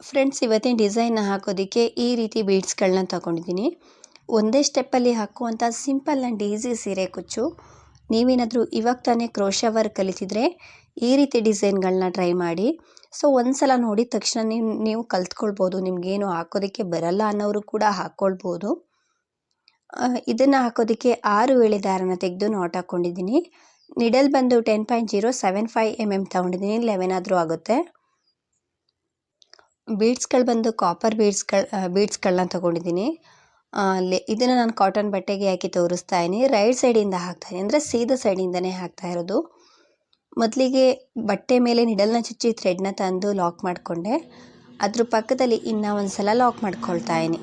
Friends ಇವತ್ತಿನ ಡಿಸೈನ್ನ ಹಾಕೋದಕ್ಕೆ ಈ ರೀತಿ ಬೀಡ್ಸ್ಗಳನ್ನ ತಗೊಂಡಿದ್ದೀನಿ. ಒಂದೇ ಸ್ಟೆಪ್ಪಲ್ಲಿ ಹಾಕುವಂಥ ಸಿಂಪಲ್ ಆ್ಯಂಡ್ ಈಸಿ ಸೀರೆ ಕುಚ್ಚು. ನೀವೇನಾದರೂ ಇವಾಗ ತಾನೇ ಕ್ರೋಶ ವರ್ಕ್ ಕಲಿತಿದ್ರೆ ಈ ರೀತಿ ಡಿಸೈನ್ಗಳನ್ನ ಟ್ರೈ ಮಾಡಿ. ಸೊ ಒಂದು ಸಲ ನೋಡಿದ ತಕ್ಷಣ ನೀವು ನೀವು ಕಲ್ತ್ಕೊಳ್ಬೋದು. ನಿಮಗೇನು ಹಾಕೋದಕ್ಕೆ ಬರಲ್ಲ ಅನ್ನೋರು ಕೂಡ ಹಾಕ್ಕೊಳ್ಬೋದು ಇದನ್ನು ಹಾಕೋದಕ್ಕೆ ಆರು ವೇಳೆ ದಾರನ ತೆಗೆದು ನಾಟ್ ಹಾಕ್ಕೊಂಡಿದ್ದೀನಿ ನಿಡಲ್ ಬಂದು ten point zero seven five M M ತೊಗೊಂಡಿದ್ದೀನಿ. ಲೆವೆನ್ ಆದರೂ ಆಗುತ್ತೆ. ಬೀಡ್ಸ್ಗಳು ಬಂದು ಕಾಪರ್ ಬೀಡ್ಸ್ಗಳು ಬೀಡ್ಸ್ಗಳನ್ನ ತೊಗೊಂಡಿದ್ದೀನಿ. ಇದನ್ನು ನಾನು ಕಾಟನ್ ಬಟ್ಟೆಗೆ ಹಾಕಿ ತೋರಿಸ್ತಾ ಇದ್ದೀನಿ ರೈಟ್ ಸೈಡಿಂದ ಹಾಕ್ತಾಯಿದ್ದೀನಿ ಅಂದರೆ ಸೀದಾ ಸೈಡಿಂದನೇ ಹಾಕ್ತಾ ಇರೋದು. ಮೊದಲಿಗೆ ಬಟ್ಟೆ ಮೇಲೆ ನಿಡಲ್ನ ಚುಚ್ಚಿ ಥ್ರೆಡ್ನ ತಂದು ಲಾಕ್ ಮಾಡಿಕೊಂಡೆ. ಅದ್ರ ಪಕ್ಕದಲ್ಲಿ ಇನ್ನೂ ಒಂದು ಸಲ ಲಾಕ್ ಮಾಡ್ಕೊಳ್ತಾ ಇದ್ದೀನಿ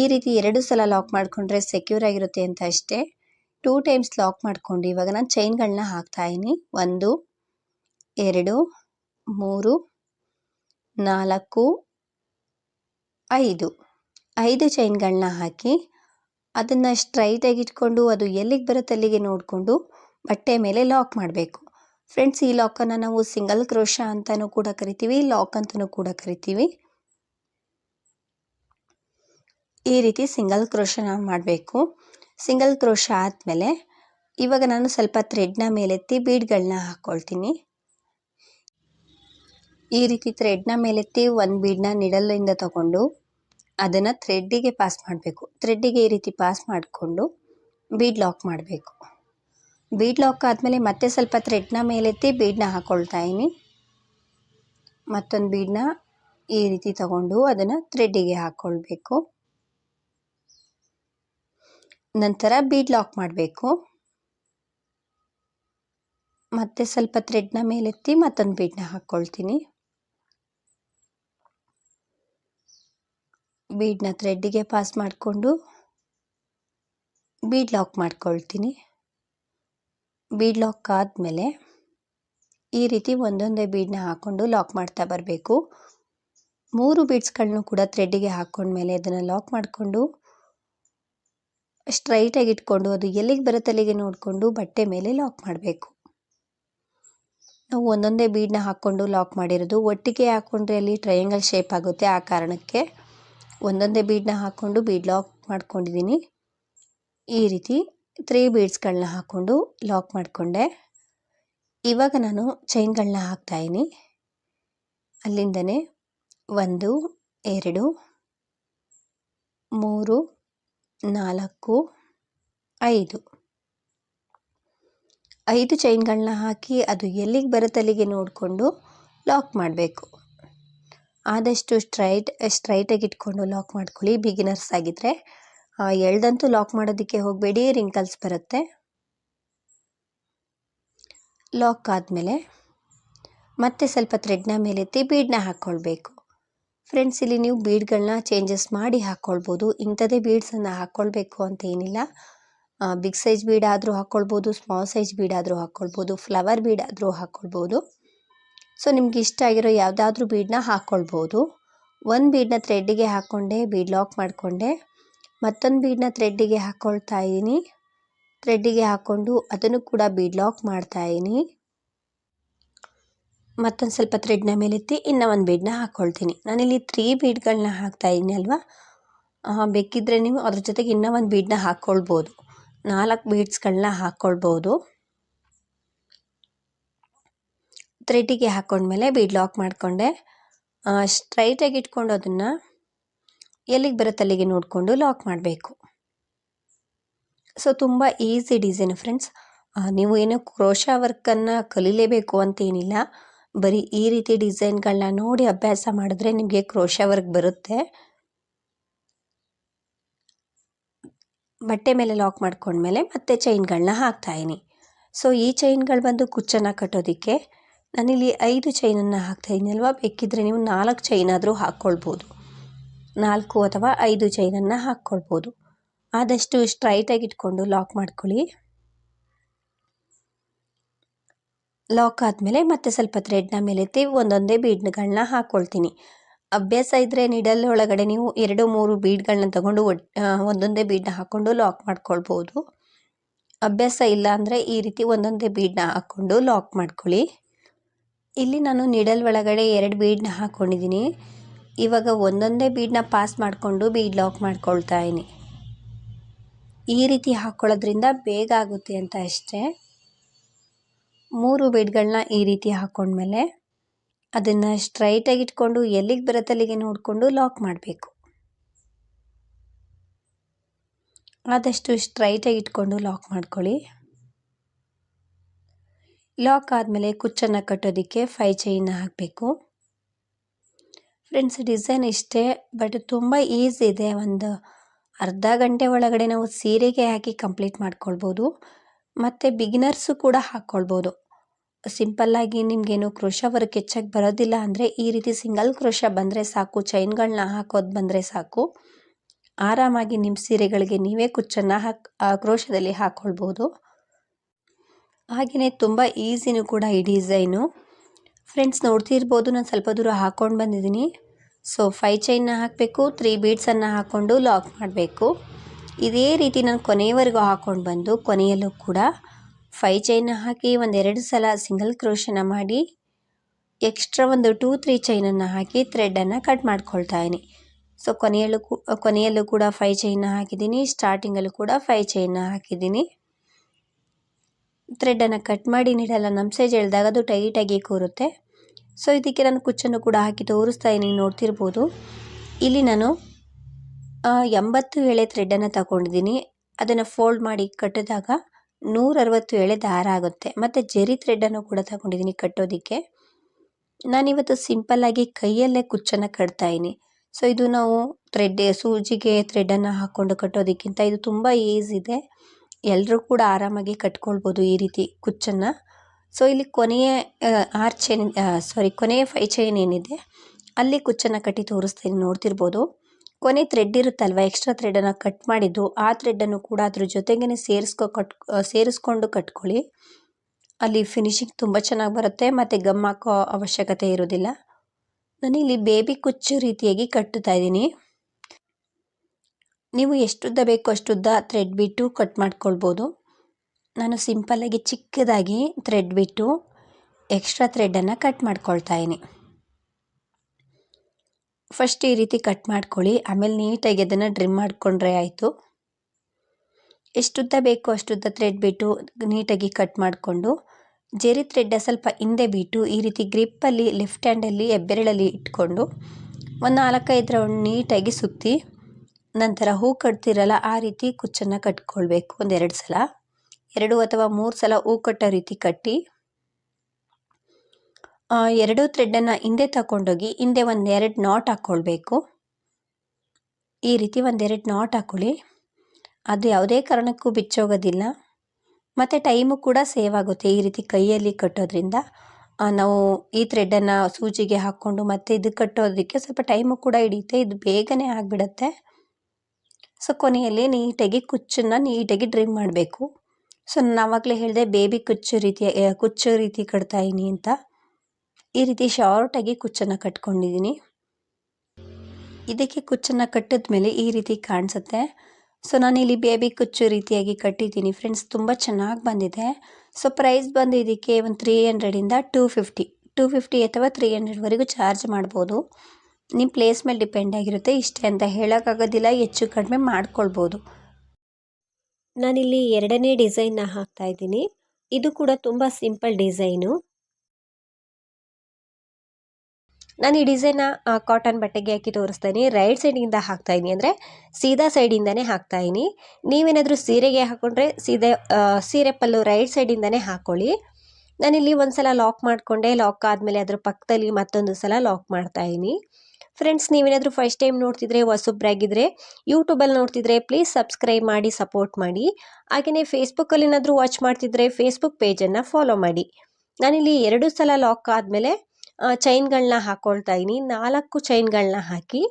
ಈ ರೀತಿ ಎರಡು ಸಲ ಲಾಕ್ ಮಾಡಿಕೊಂಡ್ರೆ ಸೆಕ್ಯೂರ್ ಆಗಿರುತ್ತೆ ಅಂತ ಅಷ್ಟೇ. ಟೂ ಟೈಮ್ಸ್ ಲಾಕ್ ಮಾಡಿಕೊಂಡು ಇವಾಗ ನಾನು ಚೈನ್ಗಳನ್ನ ಹಾಕ್ತಾ ಇದ್ದೀನಿ ಒಂದು, ಎರಡು, ಮೂರು ನಾಲ್ಕು, ಐದು. ಐದು ಚೈನ್ಗಳನ್ನ ಹಾಕಿ ಅದನ್ನು ಸ್ಟ್ರೈಟಾಗಿ ಇಟ್ಕೊಂಡು ಅದು ಎಲ್ಲಿಗೆ ಬರುತ್ತೆ ಅಲ್ಲಿಗೆ ನೋಡಿಕೊಂಡು ಬಟ್ಟೆ ಮೇಲೆ ಲಾಕ್ ಮಾಡಬೇಕು. ಫ್ರೆಂಡ್ಸ್, ಈ ಲಾಕನ್ನು ನಾವು ಸಿಂಗಲ್ ಕ್ರೋಶ ಅಂತಲೂ ಕೂಡ ಕರಿತೀವಿ, ಲಾಕ್ ಅಂತಲೂ ಕೂಡ ಕರಿತೀವಿ. ಈ ರೀತಿ ಸಿಂಗಲ್ ಕ್ರೋಶನ ಮಾಡಬೇಕು. ಸಿಂಗಲ್ ಕ್ರೋಶ ಆದಮೇಲೆ ಇವಾಗ ನಾನು ಸ್ವಲ್ಪ ಥ್ರೆಡ್ನ ಮೇಲೆತ್ತಿ ಬೀಡ್ಗಳನ್ನ ಹಾಕ್ಕೊಳ್ತೀನಿ ಈ ರೀತಿ ಥ್ರೆಡ್ನ ಮೇಲೆತ್ತಿ ಒಂದು ಬೀಡನ್ನ ನಿಡಲಿಂದ ತಗೊಂಡು ಅದನ್ನು ಥ್ರೆಡ್ಡಿಗೆ ಪಾಸ್ ಮಾಡಬೇಕು. ಥ್ರೆಡ್ಡಿಗೆ ಈ ರೀತಿ ಪಾಸ್ ಮಾಡಿಕೊಂಡು ಬೀಡ್ ಲಾಕ್ ಮಾಡಬೇಕು. ಬೀಡ್ ಲಾಕ್ ಆದಮೇಲೆ ಮತ್ತೆ ಸ್ವಲ್ಪ ಥ್ರೆಡ್ನ ಮೇಲೆತ್ತಿ ಬೀಡನ್ನ ಹಾಕ್ಕೊಳ್ತಾ ಇದ್ದೀನಿ ಮತ್ತೊಂದು ಬೀಡನ್ನ ಈ ರೀತಿ ತಗೊಂಡು ಅದನ್ನು ಥ್ರೆಡ್ಡಿಗೆ ಹಾಕ್ಕೊಳ್ಬೇಕು ನಂತರ ಬೀಡ್ ಲಾಕ್ ಮಾಡಬೇಕು. ಮತ್ತೆ ಸ್ವಲ್ಪ ಥ್ರೆಡ್ನ ಮೇಲೆತ್ತಿ ಮತ್ತೊಂದು ಬೀಡನ್ನ ಹಾಕ್ಕೊಳ್ತೀನಿ ಬೀಡನ್ನ ಥ್ರೆಡ್ಡಿಗೆ ಪಾಸ್ ಮಾಡಿಕೊಂಡು ಬೀಡ್ ಲಾಕ್ ಮಾಡ್ಕೊಳ್ತೀನಿ. ಬೀಡ್ ಲಾಕ್ ಆದಮೇಲೆ ಈ ರೀತಿ ಒಂದೊಂದೇ ಬೀಡನ್ನ ಹಾಕ್ಕೊಂಡು ಲಾಕ್ ಮಾಡ್ತಾ ಬರಬೇಕು. ಮೂರು ಬೀಡ್ಸ್ಗಳನ್ನೂ ಕೂಡ ಥ್ರೆಡ್ಡಿಗೆ ಹಾಕ್ಕೊಂಡ್ಮೇಲೆ ಅದನ್ನು ಲಾಕ್ ಮಾಡಿಕೊಂಡು ಸ್ಟ್ರೈಟಾಗಿ ಇಟ್ಕೊಂಡು ಅದು ಎಲ್ಲಿಗೆ ಬರುತ್ತೆ ಅಲ್ಲಿಗೆ ನೋಡಿಕೊಂಡು ಬಟ್ಟೆ ಮೇಲೆ ಲಾಕ್ ಮಾಡಬೇಕು. ನಾವು ಒಂದೊಂದೇ ಬೀಡನ್ನ ಹಾಕ್ಕೊಂಡು ಲಾಕ್ ಮಾಡಿರೋದು ಒಟ್ಟಿಗೆ ಹಾಕ್ಕೊಂಡ್ರೆ ಅಲ್ಲಿ ಟ್ರಯಾಂಗಲ್ ಶೇಪ್ ಆಗುತ್ತೆ ಆ ಕಾರಣಕ್ಕೆ. ಒಂದೊಂದೇ ಬೀಡನ್ನ ಹಾಕ್ಕೊಂಡು ಬೀಡ್ ಲಾಕ್ ಮಾಡ್ಕೊಂಡಿದ್ದೀನಿ ಈ ರೀತಿ ತ್ರೀ ಬೀಡ್ಸ್ಗಳನ್ನ ಹಾಕ್ಕೊಂಡು ಲಾಕ್ ಮಾಡಿಕೊಂಡೆ. ಇವಾಗ ನಾನು ಚೈನ್ಗಳನ್ನ ಹಾಕ್ತಾಯಿನಿ ಅಲ್ಲಿಂದನೇ ಒಂದು, ಎರಡು, ಮೂರು, ನಾಲ್ಕು, ಐದು. ಐದು ಚೈನ್ಗಳನ್ನ ಹಾಕಿ ಅದು ಎಲ್ಲಿಗೆ ಬರುತ್ತೆ ಅಲ್ಲಿಗೆ ನೋಡಿಕೊಂಡು ಲಾಕ್ ಮಾಡಬೇಕು. ಆದಷ್ಟು ಸ್ಟ್ರೈಟ್ ಸ್ಟ್ರೈಟಾಗಿ ಇಟ್ಕೊಂಡು ಲಾಕ್ ಮಾಡ್ಕೊಳ್ಳಿ. ಬಿಗಿನರ್ಸ್ ಆಗಿದ್ದರೆ ಎಳ್ದಂತೂ ಲಾಕ್ ಮಾಡೋದಕ್ಕೆ ಹೋಗಬೇಡಿ ರಿಂಕಲ್ಸ್ ಬರುತ್ತೆ. ಲಾಕ್ ಆದಮೇಲೆ ಮತ್ತೆ ಸ್ವಲ್ಪ ಥ್ರೆಡ್ನ ಮೇಲೆತ್ತಿ ಬೀಡನ್ನ ಹಾಕ್ಕೊಳ್ಬೇಕು. ಫ್ರೆಂಡ್ಸ್ ಇಲ್ಲಿ ನೀವು ಬೀಡ್ಗಳನ್ನ ಚೇಂಜಸ್ ಮಾಡಿ ಹಾಕ್ಕೊಳ್ಬೋದು. ಇಂಥದೇ ಬೀಡ್ಸನ್ನು ಹಾಕ್ಕೊಳ್ಬೇಕು ಅಂತ ಏನಿಲ್ಲ. ಬಿಗ್ ಸೈಜ್ ಬೀಡಾದರೂ ಹಾಕ್ಕೊಳ್ಬೋದು ಸ್ಮಾಲ್ ಸೈಜ್ ಬೀಡಾದರೂ ಹಾಕ್ಕೊಳ್ಬೋದು ಫ್ಲವರ್ ಬೀಡಾದರೂ ಹಾಕ್ಕೊಳ್ಬೋದು. ಸೊ ನಿಮ್ಗೆ ಇಷ್ಟ ಆಗಿರೋ ಯಾವುದಾದ್ರೂ ಬೀಡನ್ನ ಹಾಕ್ಕೊಳ್ಬೋದು ಒಂದು ಬೀಡನ್ನ ಥ್ರೆಡ್ಡಿಗೆ ಹಾಕ್ಕೊಂಡೆ ಬೀಡ್ ಲಾಕ್ ಮಾಡಿಕೊಂಡೆ. ಮತ್ತೊಂದು ಬೀಡನ್ನ ಥ್ರೆಡ್ಡಿಗೆ ಹಾಕ್ಕೊಳ್ತಾ ಇದ್ದೀನಿ. ಥ್ರೆಡ್ಡಿಗೆ ಹಾಕ್ಕೊಂಡು ಅದನ್ನು ಕೂಡ ಬೀಡ್ ಲಾಕ್ ಮಾಡ್ತಾ ಇದ್ದೀನಿ. ಮತ್ತೊಂದು ಸ್ವಲ್ಪ ಥ್ರೆಡ್ನ ಮೇಲೆತ್ತಿ ಇನ್ನೂ ಒಂದು ಬೀಡನ್ನ ಹಾಕ್ಕೊಳ್ತೀನಿ ನಾನಿಲ್ಲಿ ತ್ರೀ ಬೀಡ್ಗಳನ್ನ ಹಾಕ್ತಾ ಇದ್ದೀನಿ ಅಲ್ವಾ? ಬೇಕಿದ್ದರೆ ನೀವು ಅದ್ರ ಜೊತೆಗೆ ಇನ್ನೂ ಒಂದು ಬೀಡನ್ನ ಹಾಕ್ಕೊಳ್ಬೋದು ನಾಲ್ಕು ಬೀಡ್ಸ್ಗಳನ್ನ ಹಾಕ್ಕೊಳ್ಬೋದು ಥ್ರೆಡ್ಡಿಗೆ ಹಾಕ್ಕೊಂಡ್ಮೇಲೆ ಬೀಡ್ ಲಾಕ್ ಮಾಡಿಕೊಂಡೆ. ಸ್ಟ್ರೈಟಾಗಿ ಇಟ್ಕೊಂಡು ಅದನ್ನು ಎಲ್ಲಿಗೆ ಬರುತ್ತೆ ಅಲ್ಲಿಗೆ ನೋಡಿಕೊಂಡು ಲಾಕ್ ಮಾಡಬೇಕು. ಸೊ, ತುಂಬ ಈಸಿ ಡಿಸೈನ್ ಫ್ರೆಂಡ್ಸ್. ನೀವು ಏನು ಕ್ರೋಶ ವರ್ಕನ್ನು ಕಲೀಲೇಬೇಕು ಅಂತೇನಿಲ್ಲ ಬರೀ ಈ ರೀತಿ ಡಿಸೈನ್ಗಳನ್ನ ನೋಡಿ ಅಭ್ಯಾಸ ಮಾಡಿದ್ರೆ ನಿಮಗೆ ಕ್ರೋಶ ವರ್ಕ್ ಬರುತ್ತೆ. ಬಟ್ಟೆ ಮೇಲೆ ಲಾಕ್ ಮಾಡ್ಕೊಂಡ್ಮೇಲೆ ಮತ್ತೆ ಚೈನ್ಗಳನ್ನ ಹಾಕ್ತಾಯಿನಿ ಸೊ, ಈ ಚೈನ್ಗಳು ಬಂದು ಕುಚ್ಚನ್ನು ಕಟ್ಟೋದಕ್ಕೆ ನಾನಿಲ್ಲಿ ಐದು ಚೈನನ್ನು ಹಾಕ್ತಾ ಅಲ್ವಾ ಬೇಕಿದ್ದರೆ ನೀವು ನಾಲ್ಕು ಚೈನ್ ಆದರೂ ಹಾಕ್ಕೊಳ್ಬೋದು. ನಾಲ್ಕು ಅಥವಾ ಐದು ಚೈನನ್ನು ಹಾಕ್ಕೊಳ್ಬೋದು. ಆದಷ್ಟು ಸ್ಟ್ರೈಟಾಗಿ ಇಟ್ಕೊಂಡು ಲಾಕ್ ಮಾಡ್ಕೊಳ್ಳಿ. ಲಾಕ್ ಆದಮೇಲೆ ಮತ್ತೆ ಸ್ವಲ್ಪ ಥ್ರೆಡ್ನ ಮೇಲೆ ಎತ್ತಿ ಒಂದೊಂದೇ ಬೀಡ್ಗಳನ್ನ ಹಾಕ್ಕೊಳ್ತೀನಿ. ಅಭ್ಯಾಸ ಇದ್ದರೆ ನಿಡಲ್ ಒಳಗಡೆ ನೀವು ಎರಡು, ಮೂರು ಬೀಡ್ಗಳನ್ನ ತಗೊಂಡು ಒಂದೊಂದೇ ಬೀಡ್ನ ಹಾಕ್ಕೊಂಡು ಲಾಕ್ ಮಾಡ್ಕೊಳ್ಬೋದು. ಅಭ್ಯಾಸ ಇಲ್ಲ ಅಂದರೆ ಈ ರೀತಿ ಒಂದೊಂದೇ ಬೀಡ್ನ ಹಾಕ್ಕೊಂಡು ಲಾಕ್ ಮಾಡ್ಕೊಳ್ಳಿ. ಇಲ್ಲಿ ನಾನು ನಿಡಲ್ ಒಳಗಡೆ ಎರಡು ಬೀಡನ್ನ ಹಾಕ್ಕೊಂಡಿದ್ದೀನಿ ಇವಾಗ ಒಂದೊಂದೇ ಬೀಡನ್ನ ಪಾಸ್ ಮಾಡಿಕೊಂಡು ಬೀಡ್ ಲಾಕ್ ಮಾಡ್ಕೊಳ್ತಾ ಇದ್ದೀನಿ. ಈ ರೀತಿ ಹಾಕ್ಕೊಳ್ಳೋದ್ರಿಂದ ಬೇಗ ಆಗುತ್ತೆ ಅಂತ ಅಷ್ಟೇ. ಮೂರು ಬೀಡ್ಗಳನ್ನ ಈ ರೀತಿ ಹಾಕ್ಕೊಂಡ್ಮೇಲೆ ಅದನ್ನು ಸ್ಟ್ರೈಟಾಗಿ ಇಟ್ಕೊಂಡು ಎಲ್ಲಿಗೆ ಬರುತ್ತೆ ಅಲ್ಲಿಗೆ ನೋಡಿಕೊಂಡು ಲಾಕ್ ಮಾಡಬೇಕು. ಆದಷ್ಟು ಸ್ಟ್ರೈಟಾಗಿ ಇಟ್ಕೊಂಡು ಲಾಕ್ ಮಾಡ್ಕೊಳ್ಳಿ. ಲಾಕ್ ಆದಮೇಲೆ ಕುಚ್ಚನ್ನು ಕಟ್ಟೋದಕ್ಕೆ ಫೈ ಚೈನ್ ಹಾಕಬೇಕು. ಫ್ರೆಂಡ್ಸ್ ಡಿಸೈನ್ ಇಷ್ಟೇ ಬಟ್ ತುಂಬ ಈಸಿ ಇದೆ. ಒಂದು ಅರ್ಧ ಗಂಟೆ ಒಳಗಡೆ ನಾವು ಸೀರೆಗೆ ಹಾಕಿ ಕಂಪ್ಲೀಟ್ ಮಾಡ್ಕೊಳ್ಬೋದು. ಮತ್ತು ಬಿಗಿನರ್ಸು ಕೂಡ ಹಾಕ್ಕೊಳ್ಬೋದು. ಸಿಂಪಲ್ಲಾಗಿ ನಿಮಗೇನು ಕ್ರೋಶ ವರ್ಕ್ ಹೆಚ್ಚಾಗಿ ಬರೋದಿಲ್ಲ ಅಂದರೆ ಈ ರೀತಿ ಸಿಂಗಲ್ ಕ್ರೋಶ ಬಂದರೆ ಸಾಕು ಚೈನ್ಗಳನ್ನ ಹಾಕೋದು ಬಂದರೆ ಸಾಕು. ಆರಾಮಾಗಿ ನಿಮ್ಮ ಸೀರೆಗಳಿಗೆ ನೀವೇ ಕುಚ್ಚನ್ನು ಹಾಕಿ ಕ್ರೋಶದಲ್ಲಿ ಹಾಕ್ಕೊಳ್ಬೋದು. ಹಾಗೆಯೇ ತುಂಬ ಈಸಿನೂ ಕೂಡ ಈ ಡಿಸೈನು. ಫ್ರೆಂಡ್ಸ್ ನೋಡ್ತಿರ್ಬೋದು, ನಾನು ಸ್ವಲ್ಪ ದೂರ ಹಾಕ್ಕೊಂಡು ಬಂದಿದ್ದೀನಿ. ಸೊ ಫೈ ಚೈನ್ನ ಹಾಕಬೇಕು ತ್ರೀ ಬೀಡ್ಸನ್ನು ಹಾಕ್ಕೊಂಡು ಲಾಕ್ ಮಾಡಬೇಕು. ಇದೇ ರೀತಿ ನಾನು ಕೊನೆಯವರೆಗೂ ಹಾಕ್ಕೊಂಡು ಬಂದು, ಕೊನೆಯಲ್ಲೂ ಕೂಡ ಫೈ ಚೈನ್ನ ಹಾಕಿ ಒಂದೆರಡು ಸಲ ಸಿಂಗಲ್ ಕ್ರೋಶನ ಮಾಡಿ ಎಕ್ಸ್ಟ್ರಾ ಒಂದು ಟೂ ತ್ರೀ ಚೈನನ್ನು ಹಾಕಿ ಥ್ರೆಡ್ಡನ್ನು ಕಟ್ ಮಾಡ್ಕೊಳ್ತಾ ಇದ್ದೀನಿ. ಸೊ ಕೊನೆಯಲ್ಲೂ ಕೊನೆಯಲ್ಲೂ ಕೂಡ ಫೈ ಚೈನ್ನ ಹಾಕಿದ್ದೀನಿ ಸ್ಟಾರ್ಟಿಂಗಲ್ಲೂ ಕೂಡ ಫೈ ಚೈನ್ನ ಹಾಕಿದ್ದೀನಿ. ಥ್ರೆಡನ್ನು ಕಟ್ ಮಾಡಿ ನೀಡಲ್ಲ ಸೈಜ್ ಹೇಳಿದಾಗ ಅದು ಟೈಟಾಗಿ ಕೂರುತ್ತೆ. ಸೊ ಇದಕ್ಕೆ ನಾನು ಕುಚ್ಚನ್ನು ಕೂಡ ಹಾಕಿ ತೋರಿಸ್ತಾ ಇದ್ದೀನಿ, ನೋಡ್ತಿರ್ಬೋದು. ಇಲ್ಲಿ ನಾನು ಎಂಬತ್ತು ಎಳೆ ಥ್ರೆಡನ್ನು ತಗೊಂಡಿದ್ದೀನಿ. ಅದನ್ನು ಫೋಲ್ಡ್ ಮಾಡಿ ಕಟ್ಟಿದಾಗ ನೂರರವತ್ತು ಎಳೆ ದಾರ ಆಗುತ್ತೆ. ಮತ್ತು ಜರಿ ಥ್ರೆಡನ್ನು ಕೂಡ ತಗೊಂಡಿದ್ದೀನಿ ಕಟ್ಟೋದಕ್ಕೆ. ನಾನಿವತ್ತು ಸಿಂಪಲ್ಲಾಗಿ ಕೈಯಲ್ಲೇ ಕುಚ್ಚನ್ನು ಕಟ್ತಾ ಇದ್ದೀನಿ. ಸೊ ಇದು ನಾವು ಥ್ರೆಡ್, ಸೂಜಿಗೆ ಥ್ರೆಡನ್ನು ಹಾಕ್ಕೊಂಡು ಕಟ್ಟೋದಕ್ಕಿಂತ ಇದು ತುಂಬ ಈಸಿ ಇದೆ ಎಲ್ಲರೂ ಕೂಡ ಆರಾಮಾಗಿ ಕಟ್ಕೊಳ್ಬೋದು ಈ ರೀತಿ ಕುಚ್ಚನ್ನು. ಸೊ ಇಲ್ಲಿ ಕೊನೆಯ ಆರ್ ಚೈನ್ ಸಾರಿ ಕೊನೆಯ ಫೈ ಚೈನ್ ಏನಿದೆ, ಅಲ್ಲಿ ಕುಚ್ಚನ್ನು ಕಟ್ಟಿ ತೋರಿಸ್ತೀನಿ, ನೋಡ್ತಿರ್ಬೋದು. ಕೊನೆ ಥ್ರೆಡ್ ಇರುತ್ತಲ್ವ ಎಕ್ಸ್ಟ್ರಾ ಥ್ರೆಡನ್ನು ಕಟ್ ಮಾಡಿದ್ದು, ಆ ಥ್ರೆಡನ್ನು ಕೂಡ ಅದ್ರ ಜೊತೆಗೇ ಸೇರಿಸ್ಕೊ, ಕಟ್ ಸೇರಿಸ್ಕೊಂಡು ಕಟ್ಕೊಳ್ಳಿ. ಅಲ್ಲಿ ಫಿನಿಶಿಂಗ್ ತುಂಬ ಚೆನ್ನಾಗಿ ಬರುತ್ತೆ, ಮತ್ತು ಗಮ್ ಹಾಕೋ ಅವಶ್ಯಕತೆ ಇರೋದಿಲ್ಲ ನಾನಿಲ್ಲಿ ಬೇಬಿ ಕುಚ್ಚು ರೀತಿಯಾಗಿ ಕಟ್ಟುತ್ತಾ ಇದ್ದೀನಿ. ನೀವು ಎಷ್ಟುದ್ದ ಬೇಕೋ ಅಷ್ಟುದ್ದ ಥ್ರೆಡ್ ಬಿಟ್ಟು ಕಟ್ ಮಾಡ್ಕೊಳ್ಬೋದು. ನಾನು ಸಿಂಪಲ್ಲಾಗಿ ಚಿಕ್ಕದಾಗಿ ಥ್ರೆಡ್ ಬಿಟ್ಟು ಎಕ್ಸ್ಟ್ರಾ ಥ್ರೆಡನ್ನು ಕಟ್ ಮಾಡ್ಕೊಳ್ತಾಯಿನಿ ಫಸ್ಟ್ ಈ ರೀತಿ ಕಟ್ ಮಾಡ್ಕೊಳ್ಳಿ. ಆಮೇಲೆ ನೀಟಾಗಿ ಅದನ್ನು ಡ್ರಿಮ್ ಮಾಡಿಕೊಂಡ್ರೆ ಆಯಿತು. ಎಷ್ಟುದ್ದ ಬೇಕೋ ಅಷ್ಟುದ್ದ ಥ್ರೆಡ್ ಬಿಟ್ಟು ನೀಟಾಗಿ ಕಟ್ ಮಾಡಿಕೊಂಡು ಜೆರಿ ಥ್ರೆಡ್ಡ ಸ್ವಲ್ಪ ಹಿಂದೆ ಬಿಟ್ಟು ಈ ರೀತಿ ಗ್ರಿಪ್ಪಲ್ಲಿ ಲೆಫ್ಟ್ ಹ್ಯಾಂಡಲ್ಲಿ ಹೆಬ್ಬೆರಳಲ್ಲಿ ಇಟ್ಕೊಂಡು ಒಂದು ನಾಲ್ಕೈದು ರೌಂಡ್ ನೀಟಾಗಿ ಸುತ್ತಿ ನಂತರ ಹೂ ಕಟ್ತಿರಲ್ಲ, ಆ ರೀತಿ ಕುಚ್ಚನ್ನು ಕಟ್ಕೊಳ್ಬೇಕು ಒಂದೆರಡು ಸಲ. ಎರಡು ಅಥವಾ ಮೂರು ಸಲ ಹೂ ಕಟ್ಟೋ ರೀತಿ ಕಟ್ಟಿ ಎರಡು ಥ್ರೆಡ್ಡನ್ನು ಹಿಂದೆ ತಗೊಂಡೋಗಿ ಹಿಂದೆ ಒಂದೆರಡು ನಾಟ್ ಹಾಕ್ಕೊಳ್ಬೇಕು ಈ ರೀತಿ ಒಂದೆರಡು ನಾಟ್ ಹಾಕ್ಕೊಳ್ಳಿ ಅದು ಯಾವುದೇ ಕಾರಣಕ್ಕೂ ಬಿಚ್ಚೋಗೋದಿಲ್ಲ. ಮತ್ತು ಟೈಮು ಕೂಡ ಸೇವ್ ಆಗುತ್ತೆ ಈ ರೀತಿ ಕೈಯಲ್ಲಿ ಕಟ್ಟೋದ್ರಿಂದ. ನಾವು ಈ ಥ್ರೆಡ್ಡನ್ನು ಸೂಜಿಗೆ ಹಾಕ್ಕೊಂಡು ಮತ್ತೆ ಇದು ಕಟ್ಟೋದಕ್ಕೆ ಸ್ವಲ್ಪ ಟೈಮು ಕೂಡ ಹಿಡಿಯುತ್ತೆ. ಇದು ಬೇಗನೆ ಆಗಿಬಿಡುತ್ತೆ. ಸೊ ಕೊನೆಯಲ್ಲಿ ನೀಟಾಗಿ ಕುಚ್ಚನ್ನು ನೀಟಾಗಿ ಡ್ರಿಮ್ ಮಾಡಬೇಕು. ಸೊ ನಾನು ಆವಾಗಲೇ ಹೇಳಿದೆ ಬೇಬಿ ಕುಚ್ಚು ರೀತಿಯ ಕುಚ್ಚು ರೀತಿ ಕಟ್ತಾಯಿನಿ ಅಂತ. ಈ ರೀತಿ ಶಾರ್ಟಾಗಿ ಕುಚ್ಚನ್ನು ಕಟ್ಕೊಂಡಿದ್ದೀನಿ ಇದಕ್ಕೆ ಕುಚ್ಚನ್ನು ಕಟ್ಟಿದ ಮೇಲೆ ಈ ರೀತಿ ಕಾಣಿಸುತ್ತೆ. ಸೊ ನಾನಿಲ್ಲಿ ಬೇಬಿ ಕುಚ್ಚು ರೀತಿಯಾಗಿ ಕಟ್ಟಿದ್ದೀನಿ ಫ್ರೆಂಡ್ಸ್ ತುಂಬ ಚೆನ್ನಾಗಿ ಬಂದಿದೆ. ಸೊ ಪ್ರೈಸ್ ಬಂದು ಇದಕ್ಕೆ ಒಂದು ತ್ರೀ ಹಂಡ್ರೆಡಿಂದ ಟೂ ಫಿಫ್ಟಿ ಟೂ ಫಿಫ್ಟಿ ಅಥವಾ ತ್ರೀ ಹಂಡ್ರೆಡ್ವರೆಗೂ ಚಾರ್ಜ್ ಮಾಡ್ಬೋದು. ನಿಮ್ಮ ಪ್ಲೇಸ್ ಮೇಲೆ ಡಿಪೆಂಡ್ ಆಗಿರುತ್ತೆ. ಇಷ್ಟೇ ಅಂತ ಹೇಳೋಕ್ಕಾಗೋದಿಲ್ಲ. ಹೆಚ್ಚು ಕಡಿಮೆ ಮಾಡ್ಕೊಳ್ಬೋದು. ನಾನಿಲ್ಲಿ ಎರಡನೇ ಡಿಸೈನ್ನ ಹಾಕ್ತಾ ಇದ್ದೀನಿ. ಇದು ಕೂಡ ತುಂಬ ಸಿಂಪಲ್ ಡಿಸೈನು ನಾನು ಈ ಡಿಸೈನ್ನ ಕಾಟನ್ ಬಟ್ಟೆಗೆ ಹಾಕಿ ತೋರಿಸ್ತೀನಿ. ರೈಟ್ ಸೈಡಿಂದ ಹಾಕ್ತಾಯಿದ್ದೀನಿ ಅಂದರೆ ಸೀದಾ ಸೈಡಿಂದನೇ ಹಾಕ್ತಾ ಇದ್ದೀನಿ. ನೀವೇನಾದರೂ ಸೀರೆಗೆ ಹಾಕ್ಕೊಂಡ್ರೆ ಸೀದೆ ಸೀರೆ ಪಲ್ಲು ರೈಟ್ ಸೈಡಿಂದನೇ ಹಾಕ್ಕೊಳ್ಳಿ ನಾನಿಲ್ಲಿ ಒಂದು ಸಲ ಲಾಕ್ ಮಾಡಿಕೊಂಡೆ. ಲಾಕ್ ಆದಮೇಲೆ ಅದ್ರ ಪಕ್ಕದಲ್ಲಿ ಮತ್ತೊಂದು ಸಲ ಲಾಕ್ ಮಾಡ್ತಾ ಇದ್ದೀನಿ. ಫ್ರೆಂಡ್ಸ್ ನೀವೇನಾದರೂ ಫಸ್ಟ್ ಟೈಮ್ ನೋಡ್ತಿದ್ರೆ ಹೊಸೊಬ್ಬರಾಗಿದ್ದರೆ ಯೂಟ್ಯೂಬಲ್ಲಿ ನೋಡ್ತಿದ್ರೆ ಪ್ಲೀಸ್ ಸಬ್ಸ್ಕ್ರೈಬ್ ಮಾಡಿ ಸಪೋರ್ಟ್ ಮಾಡಿ. ಹಾಗೆಯೇ ಫೇಸ್ಬುಕ್ಕಲ್ಲಿ ಏನಾದರೂ ವಾಚ್ ಮಾಡ್ತಿದ್ರೆ ಫೇಸ್ಬುಕ್ ಪೇಜನ್ನು ಫಾಲೋ ಮಾಡಿ. ನಾನಿಲ್ಲಿ ಎರಡು ಸಲ ಲಾಕ್ ಆದಮೇಲೆ ಚೈನ್ಗಳನ್ನ ಹಾಕ್ಕೊಳ್ತಾ ಇದ್ದೀನಿ. ನಾಲ್ಕು ಚೈನ್ಗಳನ್ನ ಹಾಕಿ,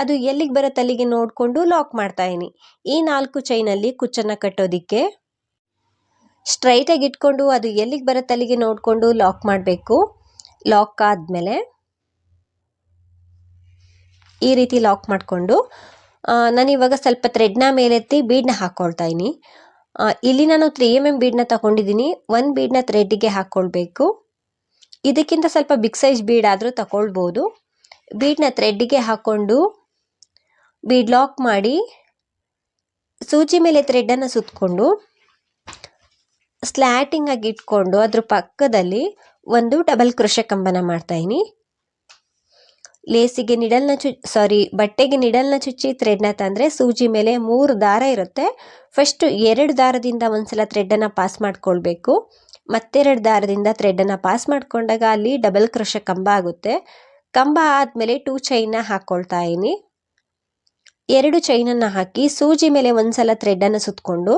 ಅದು ಎಲ್ಲಿಗೆ ಬರುತ್ತೆ ಅಲ್ಲಿಗೆ ನೋಡಿಕೊಂಡು ಲಾಕ್ ಮಾಡ್ತಾ ಇದ್ದೀನಿ. ಈ ನಾಲ್ಕು ಚೈನಲ್ಲಿ ಕುಚ್ಚನ್ನು ಕಟ್ಟೋದಕ್ಕೆ ಸ್ಟ್ರೈಟಾಗಿ ಇಟ್ಕೊಂಡು ಅದು ಎಲ್ಲಿಗೆ ಬರುತ್ತೆ ಅಲ್ಲಿಗೆ ನೋಡಿಕೊಂಡು ಲಾಕ್ ಮಾಡಬೇಕು. ಲಾಕ್ ಆದಮೇಲೆ ಈ ರೀತಿ ಲಾಕ್ ಮಾಡಿಕೊಂಡು ನಾನಿವಾಗ ಸ್ವಲ್ಪ ಥ್ರೆಡ್ನ ಮೇಲೆತ್ತಿ ಬೀಡನ್ನ ಹಾಕ್ಕೊಳ್ತಾ ಇದ್ದೀನಿ. ಇಲ್ಲಿ ನಾನು ತ್ರೀ ಎಂ ಎಂ ಬೀಡನ್ನ ತಗೊಂಡಿದ್ದೀನಿ. ಒನ್ ಬೀಡ್ನ ಥ್ರೆಡ್ಡಿಗೆ ಹಾಕ್ಕೊಳ್ಬೇಕು ಇದಕ್ಕಿಂತ ಸ್ವಲ್ಪ ಬಿಗ್ ಸೈಜ್ ಬೀಡ್ ಆದರೂ ತಗೊಳ್ಬೋದು. ಬೀಡ್ನ ಥ್ರೆಡ್ಡಿಗೆ ಹಾಕ್ಕೊಂಡು ಬೀಡ್ ಲಾಕ್ ಮಾಡಿ, ಸೂಜಿ ಮೇಲೆ ಥ್ರೆಡ್ಡನ್ನು ಸುತ್ತಕೊಂಡು ಸ್ಲ್ಯಾಟಿಂಗ್ ಆಗಿ ಇಟ್ಕೊಂಡು ಅದ್ರ ಪಕ್ಕದಲ್ಲಿ ಒಂದು ಡಬಲ್ ಕೃಷ ಕಂಬನ ಮಾಡ್ತಾಯಿನಿ ಲೇಸಿಗೆ ನಿಡಲ್ನ ಚು ಸಾರಿ ಬಟ್ಟೆಗೆ ನಿಡಲ್ನ ಚುಚ್ಚಿ ಥ್ರೆಡ್ನ ತಂದರೆ ಸೂಜಿ ಮೇಲೆ ಮೂರು ದಾರ ಇರುತ್ತೆ. ಫಸ್ಟು ಎರಡು ದಾರದಿಂದ ಒಂದ್ಸಲ ಥ್ರೆಡ್ಡನ್ನು ಪಾಸ್ ಮಾಡ್ಕೊಳ್ಬೇಕು. ಮತ್ತೆರಡು ದಾರದಿಂದ ಥ್ರೆಡ್ಡನ್ನು ಪಾಸ್ ಮಾಡ್ಕೊಂಡಾಗ ಅಲ್ಲಿ ಡಬಲ್ ಕ್ರೋಶ ಕಂಬ ಆಗುತ್ತೆ. ಕಂಬ ಆದಮೇಲೆ ಟೂ ಚೈನ್ನ ಹಾಕ್ಕೊಳ್ತಾ ಇದ್ದೀನಿ. ಎರಡು ಚೈನನ್ನು ಹಾಕಿ ಸೂಜಿ ಮೇಲೆ ಒಂದ್ಸಲ ಥ್ರೆಡ್ಡನ್ನು ಸುತ್ತಕೊಂಡು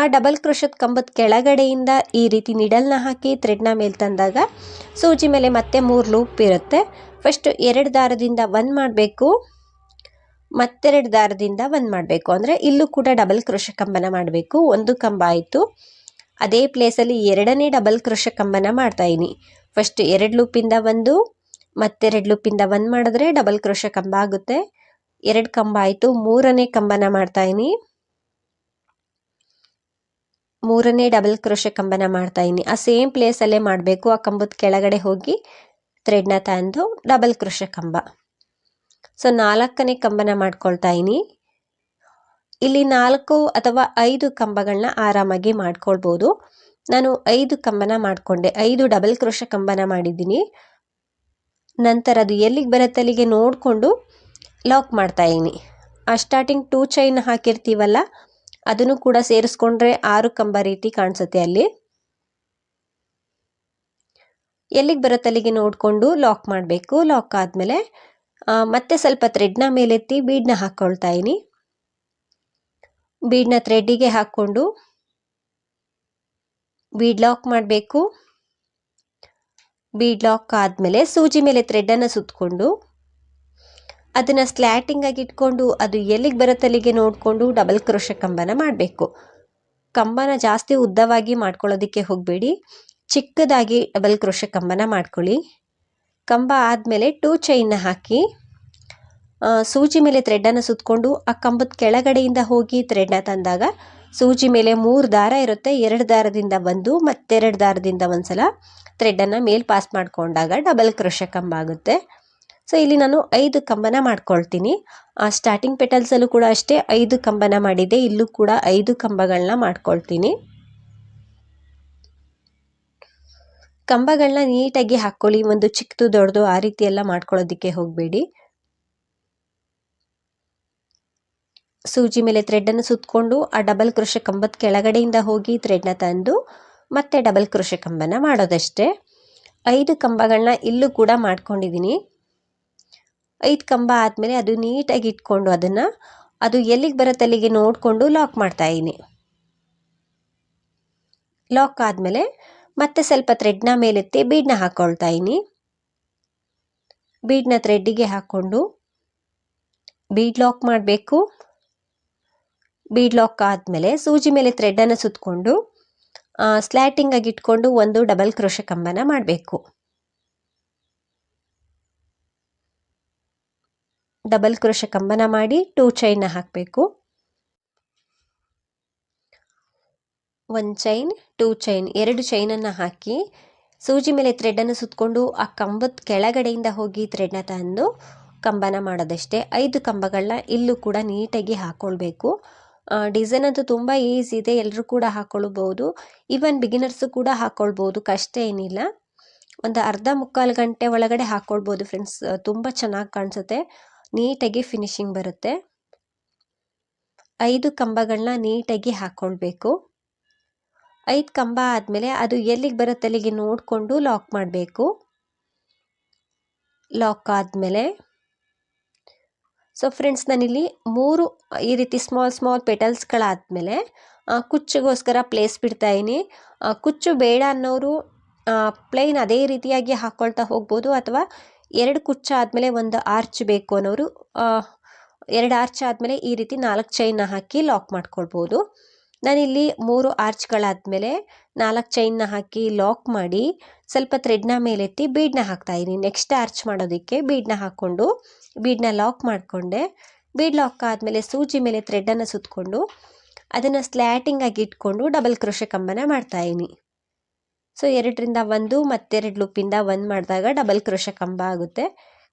ಆ ಡಬಲ್ ಕ್ರೋಶದ ಕಂಬದ ಕೆಳಗಡೆಯಿಂದ ಈ ರೀತಿ ನಿಡಲ್ನ ಹಾಕಿ ಥ್ರೆಡ್ನ ಮೇಲೆ ತಂದಾಗ ಸೂಜಿ ಮೇಲೆ ಮತ್ತೆ ಮೂರು ಲೂಪ್ ಇರುತ್ತೆ. ಫಸ್ಟು ಎರಡು ದಾರದಿಂದ ಒಂದು ಮಾಡಬೇಕು, ಮತ್ತೆರಡು ದಾರದಿಂದ ಒಂದು ಮಾಡಬೇಕು. ಅಂದರೆ ಇಲ್ಲೂ ಕೂಡ ಡಬಲ್ ಕ್ರೋಶ ಕಂಬನ ಮಾಡಬೇಕು. ಒಂದು ಕಂಬ ಆಯಿತು. ಅದೇ ಪ್ಲೇಸಲ್ಲಿ ಎರಡನೇ ಡಬಲ್ ಕ್ರೋಶ ಕಂಬನ ಮಾಡ್ತಾಯಿನಿ ಫಸ್ಟ್ ಎರಡು ಲೂಪಿಂದ ಒಂದು, ಮತ್ತೆರಡು ಲೂಪಿಂದ ಒಂದು ಮಾಡಿದ್ರೆ ಡಬಲ್ ಕ್ರೋಶ ಕಂಬ ಆಗುತ್ತೆ. ಎರಡು ಕಂಬ ಆಯಿತು. ಮೂರನೇ ಕಂಬನ ಮಾಡ್ತಾಯಿನಿ ಮೂರನೇ ಡಬಲ್ ಕ್ರೋಶೆ ಕಂಬನ ಮಾಡ್ತಾಯಿನಿ ಆ ಸೇಮ್ ಪ್ಲೇಸಲ್ಲೇ ಮಾಡಬೇಕು. ಆ ಕಂಬದ ಕೆಳಗಡೆ ಹೋಗಿ ಥ್ರೆಡ್ನ ತಂದು ಡಬಲ್ ಕ್ರೋಶೆ ಕಂಬ. ಸೊ ನಾಲ್ಕನೇ ಕಂಬನ ಮಾಡ್ಕೊಳ್ತಾ ಇದ್ದೀನಿ. ಇಲ್ಲಿ ನಾಲ್ಕು ಅಥವಾ ಐದು ಕಂಬಗಳನ್ನ ಆರಾಮಾಗಿ ಮಾಡ್ಕೊಳ್ಬೋದು. ನಾನು ಐದು ಕಂಬನ ಮಾಡಿಕೊಂಡೆ. ಐದು ಡಬಲ್ ಕ್ರೋಶ ಕಂಬನ ಮಾಡಿದ್ದೀನಿ. ನಂತರ ಅದು ಎಲ್ಲಿಗೆ ಬರುತ್ತೆ ಅಲ್ಲಿಗೆ ನೋಡಿಕೊಂಡು ಲಾಕ್ ಮಾಡ್ತಾ ಇದ್ದೀನಿ. ಆ ಸ್ಟಾರ್ಟಿಂಗ್ ಟೂ ಚೈನ್ ಹಾಕಿರ್ತೀವಲ್ಲ ಅದನ್ನು ಕೂಡ ಸೇರಿಸ್ಕೊಂಡ್ರೆ ಆರು ಕಂಬ ರೀತಿ ಕಾಣಿಸುತ್ತೆ ಅಲ್ಲಿ. ಎಲ್ಲಿಗೆ ಬರುತ್ತೆ ಅಲ್ಲಿಗೆ ನೋಡಿಕೊಂಡು ಲಾಕ್ ಮಾಡಬೇಕು ಲಾಕ್ ಆದಮೇಲೆ ಮತ್ತೆ ಸ್ವಲ್ಪ ಥ್ರೆಡ್ನ ಮೇಲೆತ್ತಿ ಬೀಡ್ನ ಹಾಕ್ಕೊಳ್ತಾ ಇದ್ದೀನಿ ಬೀಡ್ನ ಥ್ರೆಡ್ಡಿಗೆ ಹಾಕ್ಕೊಂಡು ಬೀಡ್ ಲಾಕ್ ಮಾಡಬೇಕು. ಬೀಡ್ ಲಾಕ್ ಆದಮೇಲೆ ಸೂಜಿ ಮೇಲೆ ಥ್ರೆಡ್ಡನ್ನು ಸುತ್ತಕೊಂಡು ಅದನ್ನು ಸ್ಲ್ಯಾಟಿಂಗ್ ಆಗಿ ಇಟ್ಕೊಂಡು ಅದು ಎಲ್ಲಿಗೆ ಬರುತ್ತೆ ಅಲ್ಲಿಗೆ ನೋಡಿಕೊಂಡು ಡಬಲ್ ಕ್ರೋಶ ಕಂಬನ ಮಾಡಬೇಕು. ಕಂಬನ ಜಾಸ್ತಿ ಉದ್ದವಾಗಿ ಮಾಡ್ಕೊಳ್ಳೋದಕ್ಕೆ ಹೋಗಬೇಡಿ. ಚಿಕ್ಕದಾಗಿ ಡಬಲ್ ಕ್ರೋಶ ಕಂಬನ ಮಾಡ್ಕೊಳ್ಳಿ. ಕಂಬ ಆದಮೇಲೆ ಟೂ ಚೈನ್ನ ಹಾಕಿ ಸೂಜಿ ಮೇಲೆ ಥ್ರೆಡ್ಡನ್ನು ಸುತ್ತಕೊಂಡು ಆ ಕಂಬದ ಕೆಳಗಡೆಯಿಂದ ಹೋಗಿ ಥ್ರೆಡ್ನ ತಂದಾಗ ಸೂಜಿ ಮೇಲೆ ಮೂರು ದಾರ ಇರುತ್ತೆ. ಎರಡು ದಾರದಿಂದ ಬಂದು ಮತ್ತೆರಡು ದಾರದಿಂದ ಒಂದು ಸಲ ಥ್ರೆಡ್ಡನ್ನು ಮೇಲೆ ಪಾಸ್ ಮಾಡಿಕೊಂಡಾಗ ಡಬಲ್ ಕ್ರೋಶ ಕಂಬ ಆಗುತ್ತೆ. ಸೊ ಇಲ್ಲಿ ನಾನು ಐದು ಕಂಬನ ಮಾಡ್ಕೊಳ್ತೀನಿ. ಸ್ಟಾರ್ಟಿಂಗ್ ಪೆಟಲ್ಸಲ್ಲೂ ಕೂಡ ಅಷ್ಟೇ ಐದು ಕಂಬನ ಮಾಡಿದೆ ಇಲ್ಲೂ ಕೂಡ ಐದು ಕಂಬಗಳನ್ನ ಮಾಡ್ಕೊಳ್ತೀನಿ. ಕಂಬಗಳನ್ನ ನೀಟಾಗಿ ಹಾಕ್ಕೊಳ್ಳಿ. ಒಂದು ಚಿಕ್ಕದು ದೊಡ್ಡದು ಆ ರೀತಿ ಎಲ್ಲ ಮಾಡ್ಕೊಳ್ಳೋದಕ್ಕೆ ಹೋಗಬೇಡಿ. ಸೂಜಿ ಮೇಲೆ ಥ್ರೆಡ್ಡನ್ನು ಸುತ್ತಕೊಂಡು ಆ ಡಬಲ್ ಕೃಷಿ ಕಂಬದ ಕೆಳಗಡೆಯಿಂದ ಹೋಗಿ ಥ್ರೆಡ್ನ ತಂದು ಮತ್ತೆ ಡಬಲ್ ಕೃಷಿ ಕಂಬನ ಮಾಡೋದಷ್ಟೇ. ಐದು ಕಂಬಗಳನ್ನ ಇಲ್ಲೂ ಕೂಡ ಮಾಡ್ಕೊಂಡಿದ್ದೀನಿ. ಐದು ಕಂಬ ಆದಮೇಲೆ ಅದು ನೀಟಾಗಿ ಇಟ್ಕೊಂಡು ಅದನ್ನು ಅದು ಎಲ್ಲಿಗೆ ಬರುತ್ತೆ ಅಲ್ಲಿಗೆ ನೋಡಿಕೊಂಡು ಲಾಕ್ ಮಾಡ್ತಾ ಮಾಡ್ತಾಯಿದ್ದೀನಿ ಲಾಕ್ ಆದಮೇಲೆ ಮತ್ತೆ ಸ್ವಲ್ಪ ಥ್ರೆಡ್ನ ಮೇಲೆತ್ತಿ ಬೀಡನ್ನ ಹಾಕ್ಕೊಳ್ತಾ ಇದ್ದೀನಿ. ಬೀಡ್ನ ಥ್ರೆಡ್ಡಿಗೆ ಹಾಕ್ಕೊಂಡು ಬೀಡ್ ಲಾಕ್ ಮಾಡಬೇಕು. ಬೀಡ್ ಲಾಕ್ ಆದಮೇಲೆ ಸೂಜಿ ಮೇಲೆ ಥ್ರೆಡ್ಡನ್ನು ಸುತ್ತಕೊಂಡು ಸ್ಲ್ಯಾಟಿಂಗಾಗಿ ಇಟ್ಕೊಂಡು ಒಂದು ಡಬಲ್ ಕ್ರೋಶ ಕಂಬನ ಮಾಡಬೇಕು. ಡಬಲ್ ಕ್ರೋಶ ಕಂಬನ ಮಾಡಿ ಟೂ ಚೈನ್ನ ಹಾಕಬೇಕು. ಒಂದು ಚೈನ್ ಟೂ ಚೈನ್ ಎರಡು ಚೈನನ್ನು ಹಾಕಿ ಸೂಜಿ ಮೇಲೆ ಥ್ರೆಡನ್ನು ಸುತ್ತಕೊಂಡು ಆ ಕಂಬದ ಕೆಳಗಡೆಯಿಂದ ಹೋಗಿ ಥ್ರೆಡ್ನ ತಂದು ಕಂಬನ ಮಾಡೋದಷ್ಟೇ. ಐದು ಕಂಬಗಳನ್ನ ಇಲ್ಲೂ ಕೂಡ ನೀಟಾಗಿ ಹಾಕ್ಕೊಳ್ಬೇಕು ಡಿಸೈನ್ ಅಂತೂ ತುಂಬ ಈಸಿ ಇದೆ. ಎಲ್ಲರೂ ಕೂಡ ಹಾಕ್ಕೊಳ್ಬೋದು ಈವನ್ ಬಿಗಿನರ್ಸು ಕೂಡ ಹಾಕ್ಕೊಳ್ಬೋದು ಕಷ್ಟ ಏನಿಲ್ಲ. ಒಂದು ಅರ್ಧ ಮುಕ್ಕಾಲು ಗಂಟೆ ಒಳಗಡೆ ಹಾಕ್ಕೊಳ್ಬೋದು ಫ್ರೆಂಡ್ಸ್ ತುಂಬ ಚೆನ್ನಾಗಿ ಕಾಣಿಸುತ್ತೆ. ನೀಟಾಗಿ ಫಿನಿಶಿಂಗ್ ಬರುತ್ತೆ. ಐದು ಕಂಬಗಳನ್ನ ನೀಟಾಗಿ ಹಾಕ್ಕೊಳ್ಬೇಕು ಐದು ಕಂಬ ಆದಮೇಲೆ ಅದು ಎಲ್ಲಿಗೆ ಬರುತ್ತೆ ಅಲ್ಲಿಗೆ ನೋಡಿಕೊಂಡು ಲಾಕ್ ಮಾಡಬೇಕು. ಲಾಕ್ ಆದಮೇಲೆ ಸೊ ಫ್ರೆಂಡ್ಸ್ ನಾನಿಲ್ಲಿ ಮೂರು ಈ ರೀತಿ ಸ್ಮಾಲ್ ಸ್ಮಾಲ್ ಪೆಟಲ್ಸ್ಗಳಾದಮೇಲೆ ಕುಚ್ಚಿಗೋಸ್ಕರ ಪ್ಲೇಸ್ ಬಿಡ್ತಾಯಿನಿ ಕುಚ್ಚು ಬೇಡ ಅನ್ನೋರು ಪ್ಲೇನ್ ಅದೇ ರೀತಿಯಾಗಿ ಹಾಕ್ಕೊಳ್ತಾ ಹೋಗ್ಬೋದು ಅಥವಾ ಎರಡು ಕುಚ್ಚ ಆದಮೇಲೆ ಒಂದು ಆರ್ಚ್ ಬೇಕು ಅನ್ನೋರು ಎರಡು ಆರ್ಚ್ ಆದಮೇಲೆ ಈ ರೀತಿ ನಾಲ್ಕು ಚೈನ್ನ ಹಾಕಿ ಲಾಕ್ ಮಾಡ್ಕೊಳ್ಬೋದು. ನಾನಿಲ್ಲಿ ಮೂರು ಆರ್ಚ್ಗಳಾದಮೇಲೆ ನಾಲ್ಕು ಚೈನ್ನ ಹಾಕಿ ಲಾಕ್ ಮಾಡಿ ಸ್ವಲ್ಪ ಥ್ರೆಡ್ನ ಮೇಲೆತ್ತಿ ಬೀಡನ್ನ ಹಾಕ್ತಾಯಿದ್ದೀನಿ ನೆಕ್ಸ್ಟ್ ಆರ್ಚ್ ಮಾಡೋದಕ್ಕೆ ಬೀಡ್ನ ಹಾಕ್ಕೊಂಡು ಬೀಡ್ನ ಲಾಕ್ ಮಾಡಿಕೊಂಡೆ. ಬೀಡ್ ಲಾಕ್ ಆದಮೇಲೆ ಸೂಜಿ ಮೇಲೆ ಥ್ರೆಡ್ಡನ್ನು ಸುತ್ತಕೊಂಡು ಅದನ್ನು ಸ್ಲ್ಯಾಟಿಂಗ್ ಆಗಿ ಇಟ್ಕೊಂಡು ಡಬಲ್ ಕ್ರೋಶೆ ಕಂಬನ ಮಾಡ್ತಾಯಿದ್ದೀನಿ ಸೊ, ಎರಡರಿಂದ ಒಂದು ಮತ್ತೆರಡು ಲೂಪಿಂದ ಒಂದು ಮಾಡಿದಾಗ ಡಬಲ್ ಕ್ರೋಶ ಕಂಬ ಆಗುತ್ತೆ.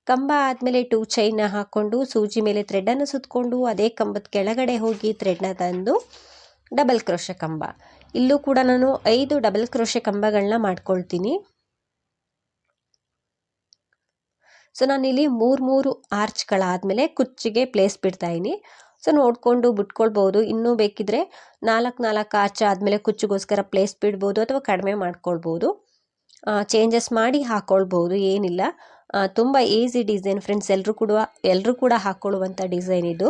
ಕಂಬ ಆದಮೇಲೆ ಟೂ ಚೈನ್ನ ಹಾಕ್ಕೊಂಡು ಸೂಜಿ ಮೇಲೆ ಥ್ರೆಡನ್ನು ಸುತ್ತಕೊಂಡು ಅದೇ ಕಂಬದ ಕೆಳಗಡೆ ಹೋಗಿ ಥ್ರೆಡ್ನ ತಂದು ಡಬಲ್ ಕ್ರೋಶ ಕಂಬ. ಇಲ್ಲೂ ಕೂಡ ನಾನು ಐದು ಡಬಲ್ ಕ್ರೋಶ ಕಂಬಗಳನ್ನ ಮಾಡ್ಕೊಳ್ತೀನಿ. ಸೊ, ನಾನಿಲ್ಲಿ ಮೂರು ಮೂರು ಆರ್ಚ್ಗಳಾದಮೇಲೆ ಕುಚ್ಚಿಗೆ ಪ್ಲೇಸ್ ಬಿಡ್ತಾ ಇದ್ದೀನಿ. ಸೊ ನೋಡಿಕೊಂಡು ಬಿಟ್ಕೊಳ್ಬೋದು ಇನ್ನೂ ಬೇಕಿದ್ರೆ ನಾಲ್ಕು ನಾಲ್ಕು ಆಚೆ ಆದಮೇಲೆ ಕುಚ್ಚಿಗೋಸ್ಕರ ಪ್ಲೇಸ್ ಬಿಡ್ಬೋದು ಅಥವಾ ಕಡಿಮೆ ಮಾಡ್ಕೊಳ್ಬೋದು. ಚೇಂಜಸ್ ಮಾಡಿ ಹಾಕ್ಕೊಳ್ಬೋದು ಏನಿಲ್ಲ. ತುಂಬ ಈಸಿ ಡಿಸೈನ್ ಫ್ರೆಂಡ್ಸ್ ಎಲ್ಲರೂ ಕೂಡ ಎಲ್ಲರೂ ಕೂಡ ಹಾಕ್ಕೊಳ್ಳುವಂಥ ಡಿಸೈನ್ ಇದು.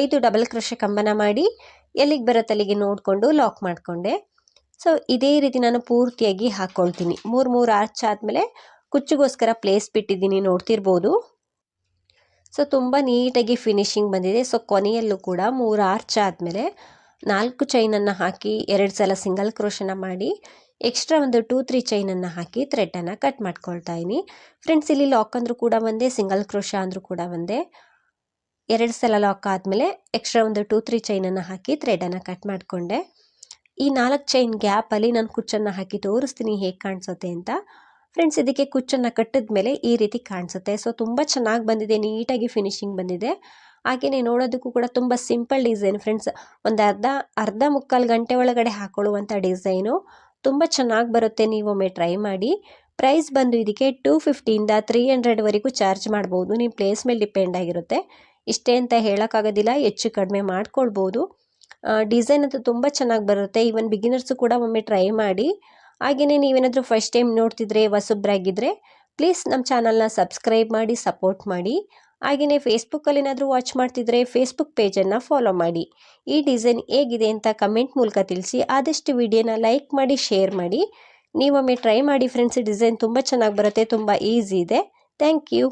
ಐದು ಡಬಲ್ ಕ್ರೋಶೆ ಕಂಬನ ಮಾಡಿ ಎಲ್ಲಿಗೆ ಬರತ್ತಲ್ಲಿಗೆ ನೋಡಿಕೊಂಡು ಲಾಕ್ ಮಾಡಿಕೊಂಡೆ. ಸೊ, ಇದೇ ರೀತಿ ನಾನು ಪೂರ್ತಿಯಾಗಿ ಹಾಕ್ಕೊಳ್ತೀನಿ ಮೂರು ಮೂರು ಆರ್ಚ್ ಆದಮೇಲೆ ಕುಚ್ಚಿಗೋಸ್ಕರ ಪ್ಲೇಸ್ ಬಿಟ್ಟಿದ್ದೀನಿ, ನೋಡ್ತಿರ್ಬೋದು. ಸೊ ತುಂಬ ನೀಟಾಗಿ ಫಿನಿಶಿಂಗ್ ಬಂದಿದೆ. ಸೊ ಕೊನೆಯಲ್ಲೂ ಕೂಡ ಮೂರು ಆರ್ಚ್ ಆದಮೇಲೆ ನಾಲ್ಕು ಚೈನನ್ನು ಹಾಕಿ ಎರಡು ಸಲ ಸಿಂಗಲ್ ಕ್ರೋಶನ ಮಾಡಿ ಎಕ್ಸ್ಟ್ರಾ ಒಂದು ಟೂ ತ್ರೀ ಚೈನನ್ನು ಹಾಕಿ ಥ್ರೆಡನ್ನು ಕಟ್ ಮಾಡ್ಕೊಳ್ತಾ ಇದ್ದೀನಿ. ಫ್ರೆಂಡ್ಸ್ ಇಲ್ಲಿ ಲಾಕ್ ಅಂದರೂ ಕೂಡ ಒಂದೇ ಸಿಂಗಲ್ ಕ್ರೋಶ ಅಂದರೂ ಕೂಡ ಒಂದೇ. ಎರಡು ಸಲ ಲಾಕ್ ಆದಮೇಲೆ ಎಕ್ಸ್ಟ್ರಾ ಒಂದು ಟೂ ತ್ರೀ ಚೈನನ್ನು ಹಾಕಿ ಥ್ರೆಡನ್ನು ಕಟ್ ಮಾಡಿಕೊಂಡೆ. ಈ ನಾಲ್ಕು ಚೈನ್ ಗ್ಯಾಪಲ್ಲಿ ನಾನು ಕುಚ್ಚನ್ನು ಹಾಕಿ ತೋರಿಸ್ತೀನಿ ಹೇಗೆ ಕಾಣಿಸುತ್ತೆ ಅಂತ. ಫ್ರೆಂಡ್ಸ್ ಇದಕ್ಕೆ ಕುಚ್ಚನ್ನು ಕಟ್ಟಿದ ಮೇಲೆ ಈ ರೀತಿ ಕಾಣಿಸುತ್ತೆ. ಸೊ ತುಂಬ ಚೆನ್ನಾಗಿ ಬಂದಿದೆ, ನೀಟಾಗಿ ಫಿನಿಶಿಂಗ್ ಬಂದಿದೆ. ಹಾಗೆಯೇ ನೋಡೋದಕ್ಕೂ ಕೂಡ ತುಂಬ ಸಿಂಪಲ್ ಡಿಸೈನ್ ಫ್ರೆಂಡ್ಸ್ ಒಂದು ಅರ್ಧ ಅರ್ಧ ಮುಕ್ಕಾಲು ಗಂಟೆ ಒಳಗಡೆ ಹಾಕೊಳ್ಳುವಂಥ ಡಿಸೈನು ತುಂಬ ಚೆನ್ನಾಗಿ ಬರುತ್ತೆ ನೀವೊಮ್ಮೆ ಟ್ರೈ ಮಾಡಿ. ಪ್ರೈಸ್ ಬಂದು ಇದಕ್ಕೆ ಟೂ ಫಿಫ್ಟಿಯಿಂದ ತ್ರೀ ಹಂಡ್ರೆಡ್ವರೆಗೂ ಚಾರ್ಜ್ ಮಾಡ್ಬೋದು. ನಿಮ್ಮ ಪ್ಲೇಸ್ ಮೇಲೆ ಡಿಪೆಂಡ್ ಆಗಿರುತ್ತೆ. ಇಷ್ಟೇ ಅಂತ ಹೇಳೋಕ್ಕಾಗೋದಿಲ್ಲ, ಹೆಚ್ಚು ಕಡಿಮೆ ಮಾಡ್ಕೊಳ್ಬೋದು. ಡಿಸೈನ್ ಅಂತೂ ತುಂಬ ಚೆನ್ನಾಗಿ ಬರುತ್ತೆ. ಈವನ್ ಬಿಗಿನರ್ಸು ಕೂಡ ಒಮ್ಮೆ ಟ್ರೈ ಮಾಡಿ. ಹಾಗೆಯೇ ನೀವೇನಾದರೂ ಫಸ್ಟ್ ಟೈಮ್ ನೋಡ್ತಿದ್ರೆ ಹೊಸಬ್ರಾಗಿದ್ದರೆ ಪ್ಲೀಸ್ ನಮ್ಮ ಚಾನಲ್ನ ಸಬ್ಸ್ಕ್ರೈಬ್ ಮಾಡಿ ಸಪೋರ್ಟ್ ಮಾಡಿ. ಹಾಗೆಯೇ ಫೇಸ್ಬುಕ್ಕಲ್ಲಿ ಏನಾದರೂ ವಾಚ್ ಮಾಡ್ತಿದ್ರೆ ಫೇಸ್ಬುಕ್ ಪೇಜನ್ನು ಫಾಲೋ ಮಾಡಿ. ಈ ಡಿಸೈನ್ ಹೇಗಿದೆ ಅಂತ ಕಮೆಂಟ್ ಮೂಲಕ ತಿಳಿಸಿ. ಆದಷ್ಟು ವಿಡಿಯೋನ ಲೈಕ್ ಮಾಡಿ ಶೇರ್ ಮಾಡಿ. ನೀವೊಮ್ಮೆ ಟ್ರೈ ಮಾಡಿ ಫ್ರೆಂಡ್ಸ್ ಡಿಸೈನ್ ತುಂಬ ಚೆನ್ನಾಗಿ ಬರುತ್ತೆ, ತುಂಬ ಈಸಿ ಇದೆ. Thank you